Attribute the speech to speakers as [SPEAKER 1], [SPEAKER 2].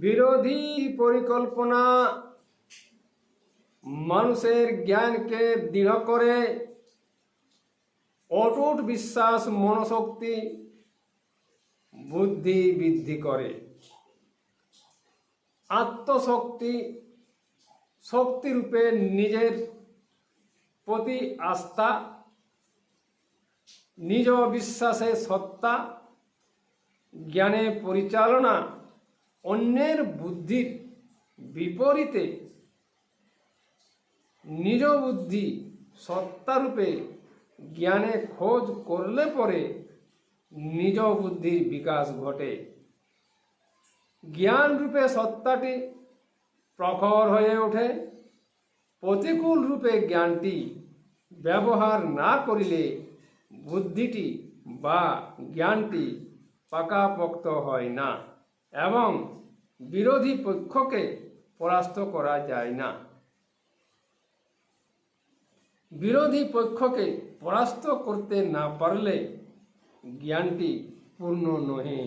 [SPEAKER 1] বিরোধী পরিকল্পনা মানুষের জ্ঞানকে দৃঢ় করে, অটুট বিশ্বাস, মনোশক্তি, বুদ্ধি বৃদ্ধি করে। আত্মশক্তি, শক্তিরূপে নিজের প্রতি আস্থা, নিজ বিশ্বাসে সত্তা, জ্ঞানে পরিচালনা অন্যের বুদ্ধির বিপরীতে নিজ বুদ্ধি সত্তারূপে জ্ঞানে খোঁজ করলে পরে নিজ বুদ্ধির বিকাশ ঘটে। জ্ঞান রূপে সত্তাটি প্রখর হয়ে ওঠে। প্রতিকূল রূপে জ্ঞানটি ব্যবহার না করিলে বুদ্ধিটি বা জ্ঞানটি পাকাপোক্ত হয় না। এবং বিরোধী পক্ষকে পরাস্ত করা যায় না। বিরোধী পক্ষকে পরাস্ত করতে না পারলে জ্ঞানটি পূর্ণ নহে।